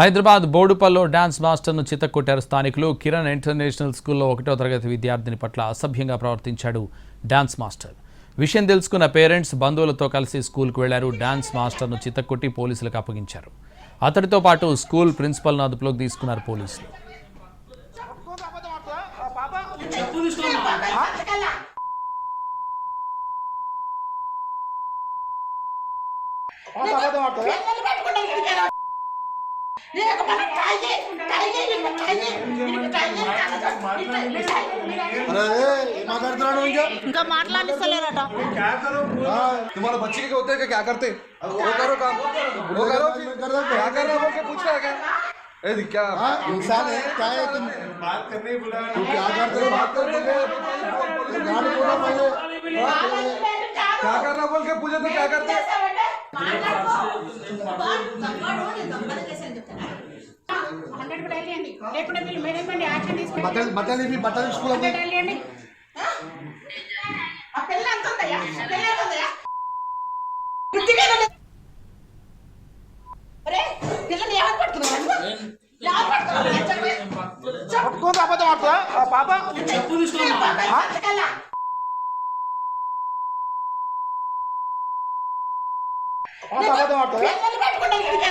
Hyderabad బోడుపల్లో dance మాస్టర్ను చిత్తకొట్టారు స్థానికులు. Kiran international స్కూల్లో ఒకటో తరగతి విద్యార్థిని పట్ల అసభ్యంగా ప్రవర్తించాడు డాన్స్ మాస్టర్. విషయం తెలుసుకున్న పేరెంట్స్ బంధువులతో కలిసి స్కూల్కు వెళ్ళారు. డాన్స్ మాస్టర్ను చిత్తకొట్టి పోలీసులకు అప్పగించారు. అతడితో పాటు స్కూల్ ప్రిన్సిపల్ను అదుపులోకి తీసుకున్నారు పోలీసులు. పిల్లలు నీకు మనం కాయి కాయి నీకు కాయి నీకు కాయి మాట్లాడుతున్నాడు ఇంకా ఇంకా మాట్లాడిస్తలేరట तुम्हारा बच्चे के होते क्या करते? वो करो काम। वो करो फिर। क्या कर रहा है। बोल पूछ रहा है क्या? ए क्या? हाँ, इंसान है क्या है तुम? बात करने बुला तू क्या करते हो? बात करने गाड़ी बोला पहले क्या कर रहा बोल के पूछे तो क्या करते? లేకుంటే వీళ్ళు మేనేజ్మెంట్ యాక్షన్ తీసుకుంటే బట్టలు బట్టలు ఇవి బట్టలు తీసుకోవాలి వెళ్ళండి ఆ? పిల్ల ఎంత ఉందయ్యా? పిల్ల ఎంత ఉందయ్యా? అరే పిల్లని ఎవరు పడుతున్నావు ఎవరు పడుతున్నావు పట్టుకుంటే అబద్ధం ఆడుతుందా పాప? చెప్పు తీసుకున్నా అబద్ధం ఆడుతుందా?